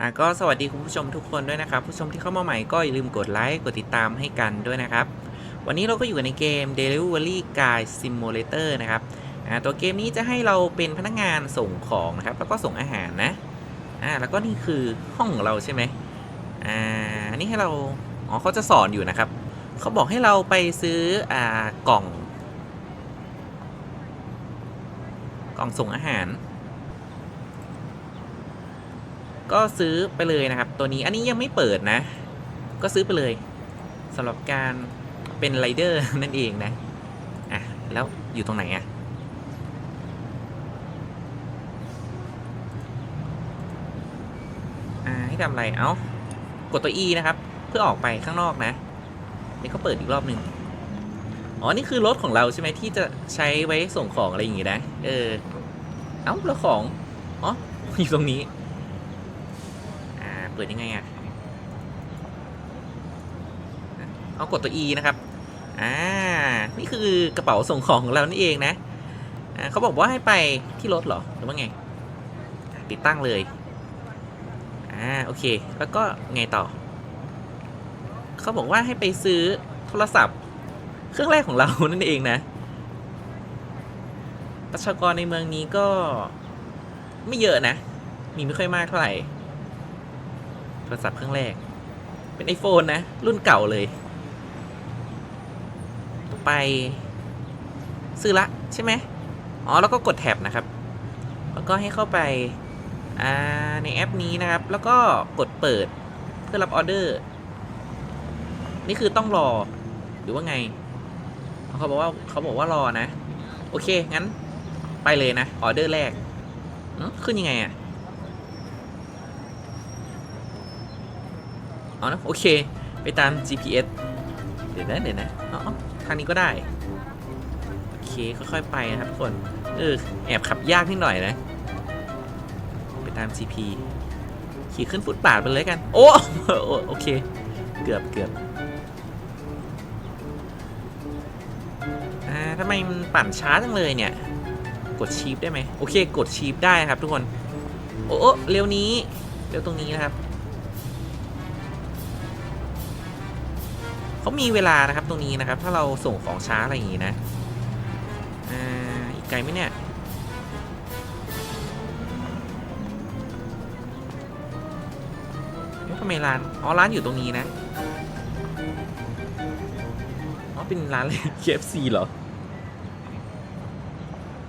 อะก็สวัสดีคุณผู้ชมทุกคนด้วยนะครับ ผู้ชมที่เข้ามาใหม่ก็อย่าลืมกดไลค์กดติดตามให้กันด้วยนะครับ วันนี้เราก็อยู่กันในเกม Delivery Guy Simulator นะครับอ่าตัวเกมนี้จะให้เราเป็นพนักงานส่งของนะครับ แล้วก็ส่งอาหารนะอ่าแล้วก็นี่คือห้องของเราใช่ไหมอ่าอันนี้ให้เราอ๋อเขาจะสอนอยู่นะครับเขาบอกให้เราไปซื้ออ่ากล่อง กล่องส่งอาหาร ก็ซื้อไปเลยนะครับ ตัวนี้อันนี้ยังไม่เปิดนะ ก็ซื้อไปเลยสำหรับการเป็นไรเดอร์นั่นเองนะอะแล้วอยู่ตรงไหนอะอ่าให้ทำอะไร เอ้ากดตัว E นะครับ เพื่อออกไปข้างนอกนะนี่ก็เปิดอีกรอบหนึ่งอ๋อ นี่คือรถของเราใช่ไหมที่จะใช้ไว้ส่งของอะไรอย่างงี้นะ เออ เอ้าแล้วของ อ๋อ อยู่ตรงนี้ ปิดยังไงอะเอากดตัว E นะครับ อ่า นี่คือกระเป๋าส่งของของเรานี่เองนะเขาบอกว่าให้ไปที่รถเหรอ หรือว่าไง ติดตั้งเลย อ่า โอเค แล้วก็ไงต่อ เขาบอกว่าให้ไปซื้อโทรศัพท์ เครื่องแรกของเรานั่นเองนะ ประชากรในเมืองนี้ก็ไม่เยอะนะ มีไม่ค่อยมากเท่าไหร่ รศัพท์เครื่องแรก เป็น iPhone นะ รุ่นเก่าเลย ไป ซื้อละใช่ไหมอ๋อ แล้วก็กดแท็บนะครับ แล้วก็ให้เข้าไป อ่า ในแอปนี้นะครับ แล้วก็กดเปิดเพื่อรับออเดอร์ นี่คือต้องรอ หรือว่าไง เขาบอกว่าเขาบอกว่ารอนะ โอเค งั้น ไปเลยนะ ออเดอร์แรกขึ้นยังไงอะ อ๋อนะโอเค ไปตาม GPS เดี๋ยวนะเดี๋ยวนะอ๋อทางนี้ก็ได้ โอเค ค่อยๆไปนะครับทุกคน เออ แอบขับยากนิดหน่อยนะ ไปตาม GP ขี่ขึ้นฟุตบาทไปเลยกัน โอ้โอเค เกือบเกือบอ่าทำไมมันปั่นช้าจังเลยเนี่ย กดชีฟได้ไหม โอเค กดชีฟได้ครับทุกคน โอ้เร็วนี้ เร็วตรงนี้นะครับ เขามีเวลานะครับตรงนี้นะครับ ถ้าเราส่งของช้าอะไรอย่างงี้นะอ่าอีกไกลไหมเนี่ยทำไมร้าน อ๋อ ร้านอยู่ตรงนี้นะ อ๋อ เป็นร้าน KFC เหรอ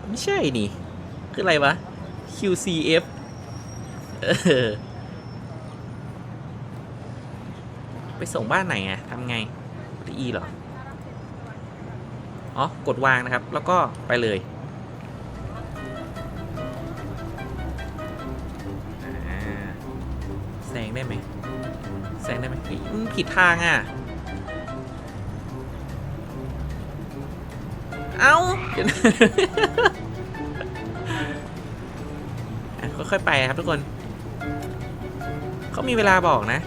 ไม่ใช่นี่ คืออะไรวะ QCF เออ ไปส่งบ้านไหนอะทำไง กด E เหรอ อ๋อ กดวางนะครับ แล้วก็ไปเลย แซงได้ไหมแซงได้ไหมผิดทางอะ เอ้าค่อยๆไปครับทุกคน เขามีเวลาบอกนะ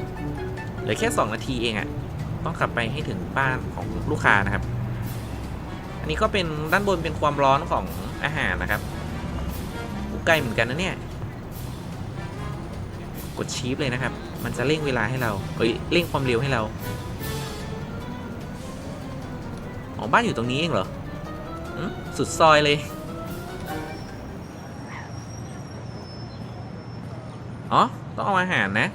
เหลือแค่ 2 นาทีเองอะ่ะ ต้องขับไปให้ถึงบ้านของลูกค้านะครับ อันนี้ก็เป็นด้านบนเป็นความร้อนของอาหารนะครับอู้ไกล้เหมือนกันนะเนี่ย กดชีฟเลยนะครับ มันจะเร่งเวลาให้เราเอ้ยเร่งความเร็วให้เราอ๋อบ้านอยู่ตรงนี้เองเหรออมสุดซอยเลยอ๋อต้องเอาอาหารนะ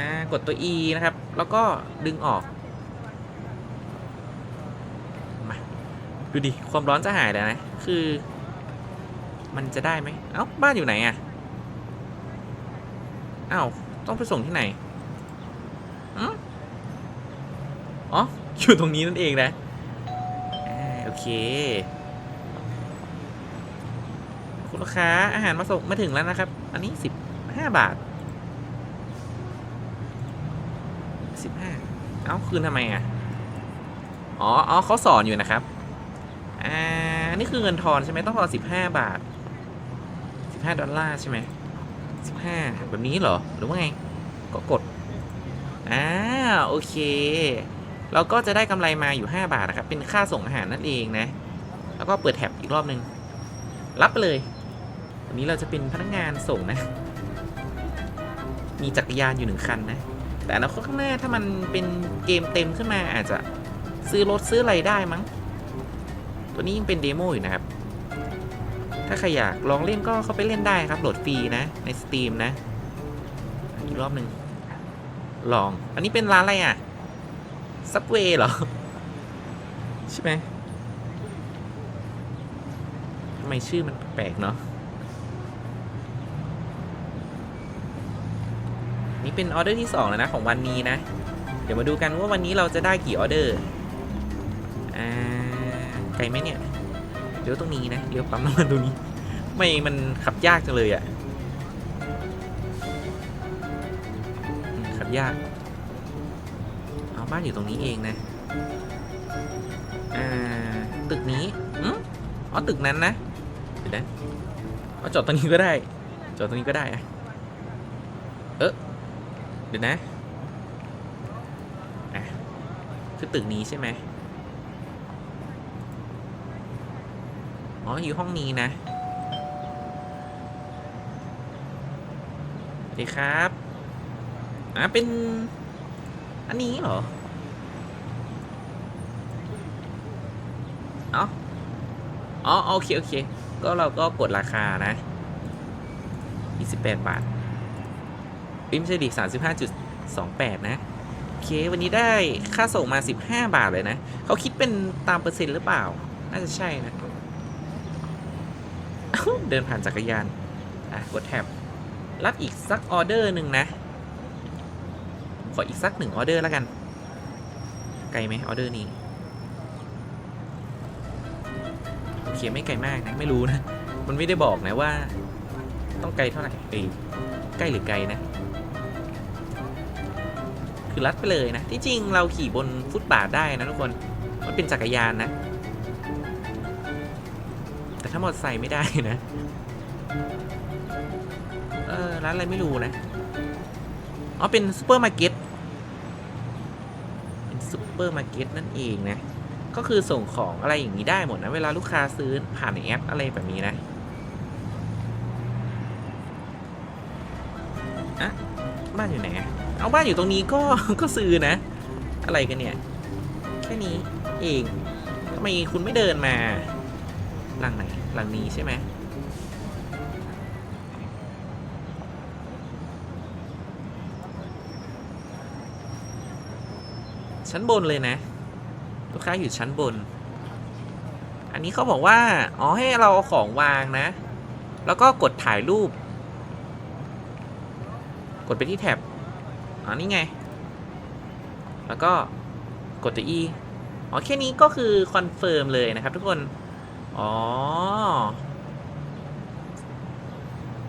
อ่ากดตัว E นะครับ แล้วก็ดึงออกมาดูดิ ความร้อนจะหายแล้วนะ คือ มันจะได้ไหมเอ้า บ้านอยู่ไหนอะอ้าว ต้องไปส่งที่ไหนอ๋อ อยู่ตรงนี้นั่นเองนะอโอเค คุณลูกค้าอาหารมาส่งมาถึงแล้วนะครับ อันนี้สิบห้าบาท สิบห้าเอ้าคืนทำไมอะ อ๋ออ๋อเขาสอนอยู่นะครับ อ่า นี่คือเงินทอนใช่ไหมต้องทอนสิบห้าบาทสิบห้าดอลลาร์ใช่ไหมสิบห้าแบบนี้เหรอ หรือว่าไง ก็กด อ่า โอเค เราก็จะได้กำไรมาอยู่ 5 บาทนะครับ เป็นค่าส่งอาหารนั่นเองนะ แล้วก็เปิดแท็บอีกรอบหนึ่งรับไปเลย วันนี้เราจะเป็นพนักงานส่งนะ มีจักรยานอยู่หนึ่งคันนะ แต่อนาคตข้างหน้าถ้ามันเป็นเกมเต็มขึ้นมาอาจจะซื้อรถซื้ออะไรได้มั้ง ตัวนี้ยังเป็นเดโมอยู่นะครับ ถ้าใครอยากลองเล่นก็เข้าไปเล่นได้ครับโหลดฟรีนะใน Steam นะอีกรอบหนึ่งลอง อันนี้เป็นร้านอะไรอะซับเวย์เหรอ ใช่ไหมทำไมชื่อมันแปลกเนาะ นี่เป็นออเดอร์ที่2แล้วนะของวันนี้นะ เดี๋ยวมาดูกันว่าวันนี้เราจะได้กี่ออเดอร์อ่าไกลไหมเนี่ยเลี้ยวตรงนี้นะเลี้ยวปั๊มน้ำมันตรงนี้ ไม่มันขับยากจังเลยอะ่ะขับยากเอาบ้านอยู่ตรงนี้เองนะอ่าตึกนี้อืมอ๋อตึกนั้นนะเดี๋ยวนะเอาจอดตรงนี้ก็ได้ จอดตรงนี้ก็ได้อะเออ เดี๋ยวนะอะคือตึกนี้ใช่ไหมอ๋อ อยู่ห้องนี้นะดีครับ อะ เป็น อันนี้เหรอ เอ้าอ๋อ โอเค โอเค ก็เราก็กดราคานะ 28 บาท ไม่ใช่ดิ35.28นะ โอเค วันนี้ได้ค่าส่งมา15บห้าบาทเลยนะ เขาคิดเป็นตามเปอร์เซ็นต์หรือเปล่า น่าจะใช่นะ เดินผ่านจักรยาน อะ กดแท็บ รับอีกสักออเดอร์หนึ่งนะ ขออีกสักหนึ่งออเดอร์แล้วกัน ไกลไหมออเดอร์นี้โอเคไม่ไกลมากนะ ไม่รู้นะ มันไม่ได้บอกนะว่า ต้องไกลเท่าไหร่เอ้ใกล้หรือไกลนะ คือลัดไปเลยนะ ที่จริงเราขี่บนฟุตบาทได้นะทุกคน มันเป็นจักรยานนะ แต่ถ้ามอเตอร์ไซค์ไม่ได้นะ เออร้านอะไรไม่รู้นะ อ๋อ เป็นซูเปอร์มาร์เก็ต เป็นซูเปอร์มาร์เก็ตนั่นเองนะ ก็คือส่งของอะไรอย่างนี้ได้หมดนะ เวลาลูกค้าซื้อผ่านแอปอะไรแบบนี้นะอะบ้านอยู่ไหนอะ เอาบ้านอยู่ตรงนี้ก็ก็ซื้อนะ อะไรกันเนี่ย แค่นี้เองทำไมคุณไม่เดินมาหลังไหนหลังนี้ใช่ไหมชั้นบนเลยนะลูกค้าอยู่ชั้นบน อันนี้เขาบอกว่า อ๋อให้เราเอาของวางนะ แล้วก็กดถ่ายรูป กดไปที่แท็บ อ๋อนี่ไง แล้วก็กดตัว E อ๋อแค่นี้ก็คือคอนเฟิร์มเลยนะครับทุกคน อ๋อ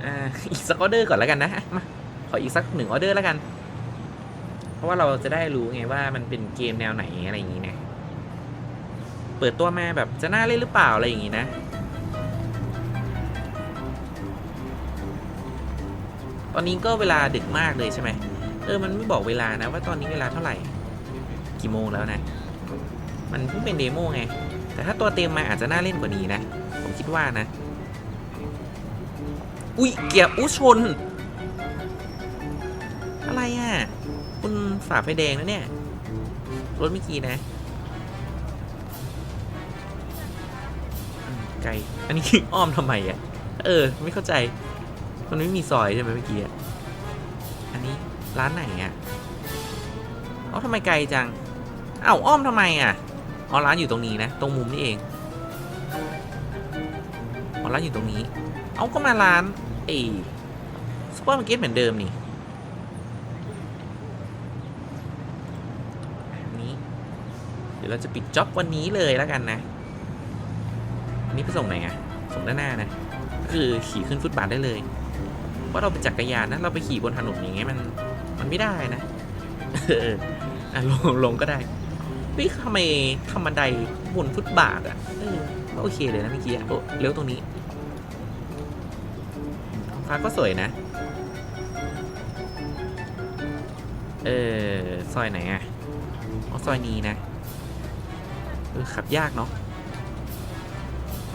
อ่าอีกสักออเดอร์ก่อนแล้วกันนะ มา ขออีกสักหนึ่งออเดอร์แล้วกัน เพราะว่าเราจะได้รู้ไงว่ามันเป็นเกมแนวไหนอะไรอย่างนี้นะ เปิดตัวมาแบบจะน่าเล่นหรือเปล่าอะไรอย่างนี้นะ ตอนนี้ก็เวลาดึกมากเลยใช่ไหม เออ มันไม่บอกเวลานะว่าตอนนี้เวลาเท่าไหร่ กี่โมงแล้วนะ มันเพิ่งเป็นเดโมไง แต่ถ้าตัวเต็มมาอาจจะน่าเล่นกว่านี้นะ ผมคิดว่านะ อุ้ยเกียร์อุ้ชน อะไรอะ คุณฝ่าไฟแดงแล้วเนี่ย รถเมื่อกี้นะไกล อันนี้อ้อมทำไมอะ เออ ไม่เข้าใจ มันไม่มีซอยใช่ไหมเมื่อกี้อะ อันนี้ ร้านไหนอะเอ้าทำไมไกลจัง เอ้าอ้อมทำไมอะอ๋อร้านอยู่ตรงนี้นะ ตรงมุมนี่เองอ๋อร้านอยู่ตรงนี้ เอาก็มาร้านไอ้ซูเปอร์มาร์เก็ตเหมือนเดิมนี่นี้เดี๋ยวเราจะปิดจ็อบวันนี้เลยแล้วกันนะอันนี้ไปส่งไหนอะส่งด้านหน้านะก็คือขี่ขึ้นฟุตบาทได้เลยเพราเราเป็นจักรยานนะเราไปขี่บนถนนอย่างเงี้ยมัน มันไม่ได้นะเอออะลงลงก็ได้เฮ้ยทำไมทำบันไดบนฟุตบาทอะเออก็โอเคเลยนะเมื่อกี้อะโอ้เลี้ยวตรงนี้ท้องฟ้าก็สวยนะ เออซอยไหนอะอ๋อซอยนี้นะเออขับยากเนาะ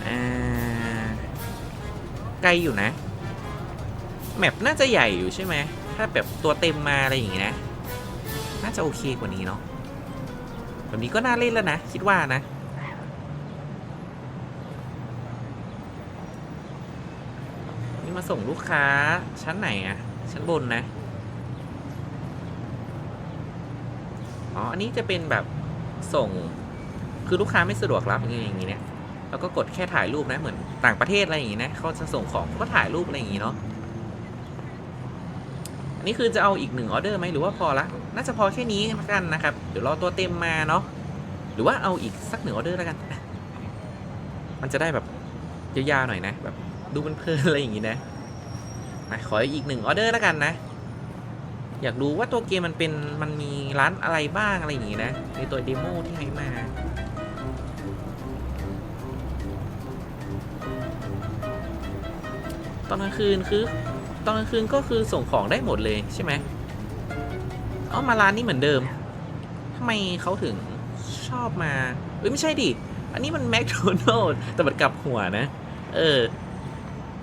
อ่าไกลอยู่นะ แมปน่าจะใหญ่อยู่ใช่ไหม ถ้าแบบตัวเต็มมาอะไรอย่างงี้นะ น่าจะโอเคกว่านี้เนาะแบบนี้ก็น่าเล่นแล้วนะ คิดว่านะ นี่มาส่งลูกค้าชั้นไหนอะชั้นบนนะ อ๋อ อันนี้จะเป็นแบบส่ง คือลูกค้าไม่สะดวกรับอย่างงี้อย่างงี้เนี่ย แล้วก็กดแค่ถ่ายรูปนะ เหมือนต่างประเทศอะไรอย่างงี้นะ เขาจะส่งของเขาก็ถ่ายรูปอะไรอย่างงี้เนาะ นนี้คือจะเอาอีกหนึ่งออเดอร์ไหมหรือว่าพอละ น่าจะพอแค่นี้ละกันนะครับ เดี๋ยวรอตัวเต็มมาเนาะ หรือว่าเอาอีกสักหนึ่งออเดอร์แล้วกัน มันจะได้แบบยาวๆหน่อยนะ แบบดูเพลินๆอะไรอย่างงี้นะมาขออีกหนึ่งออเดอร์แล้วกันนะ อยากดูว่าตัวเกมมันเป็นมันมีร้านอะไรบ้างอะไรอย่างงี้นะ ในตัวเดโมที่ให้มาตอนกลางคืนคือ ตอนกลางคืนก็คือส่งของได้หมดเลยใช่ไหมเอามาร้านนี้เหมือนเดิมทำไมเขาถึงชอบมาเอ้ยไม่ใช่ดิ อันนี้มันแมคโดนัลด์แต่มันกลับหัวนะ เออ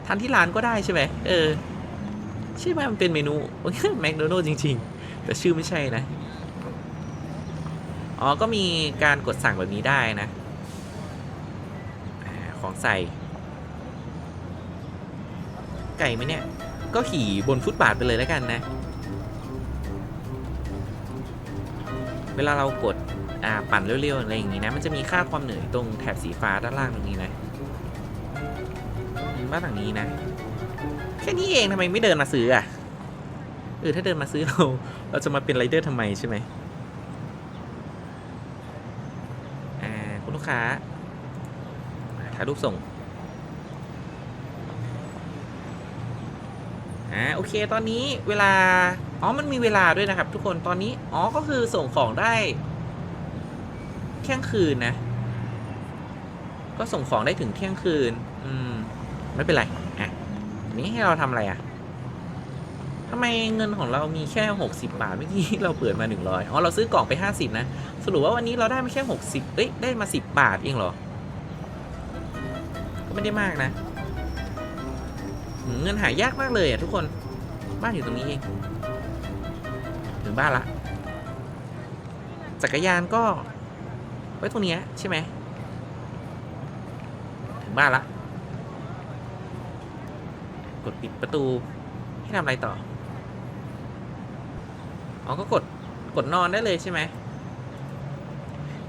ทานที่ร้านก็ได้ใช่ไหมเออใช่ไหมมันเป็นเมนูแมคโดนัลด์จริง ๆ แต่ชื่อไม่ใช่นะ อ๋อ ก็มีการกดสั่งแบบนี้ได้นะ ของใส่ ไก่ไหมเนี่ย ก็ขี่บนฟุตบาทไปเลยแล้วกันนะ เวลาเรากดปั่นเร็วๆอะไรอย่างงี้นะ มันจะมีค่าความเหนื่อยตรงแถบสีฟ้าด้านล่างตรงนี้นะบ้านหลังนี้นะ แค่นี้เองทำไมไม่เดินมาซื้ออะเออถ้าเดินมาซื้อเราเราจะมาเป็นไรเดอร์ทำไมใช่ไหมอ่าคุณลูกค้าถ่ายรูปส่ง อ่าโอเคตอนนี้เวลา อ๋อมันมีเวลาด้วยนะครับ ทุกคนตอนนี้ อ๋อก็คือส่งของได้เที่ยงคืนนะ ก็ส่งของได้ถึงเที่ยงคืน อืม ไม่เป็นไร อะ นี้ให้เราทำอะไรอะทำไมเงินของเรามีแค่ 60 บาทเมื่อกี้เราเปิดมา 100อ๋อเราซื้อกล่องไป 50 นะ สรุปว่าวันนี้เราได้มาแค่ 60 เอ้ยได้มา 10 บาทเองเหรอ ก็ไม่ได้มากนะ เงินหายากมากเลยอะทุกคน บ้านอยู่ตรงนี้เองถึงบ้านละ จักรยานก็ ไว้ตรงนี้ใช่ไหม ถึงบ้านละ กดปิดประตู ให้ทำอะไรต่อ อ๋อ ก็กด กดนอนได้เลยใช่ไหม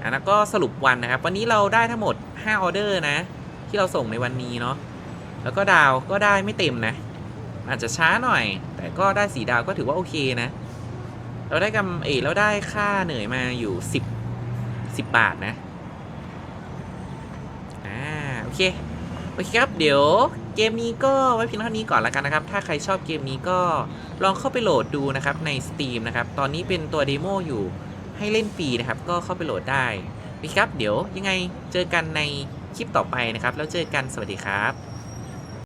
อะแล้วก็สรุปวันนะครับ วันนี้เราได้ทั้งหมด 5 ออเดอร์นะ ที่เราส่งในวันนี้เนาะ แล้วก็ดาวก็ได้ไม่เต็มนะ อาจจะช้าหน่อย แต่ก็ได้สีดาวก็ถือว่าโอเคนะ เราได้กำเอเราได้ค่าเหนื่อยมาอยู่10 10บาทนะ อ่า โอเค โอเคครับ เดี๋ยวเกมนี้ก็ไว้เพียงเท่านี้ก่อนละกันนะครับ ถ้าใครชอบเกมนี้ก็ลองเข้าไปโหลดดูนะครับใน Steam นะครับ ตอนนี้เป็นตัวเดโมอยู่ให้เล่นฟรีนะครับ ก็เข้าไปโหลดได้โอเคครับ เดี๋ยวยังไงเจอกันในคลิปต่อไปนะครับ แล้วเจอกัน สวัสดีครับ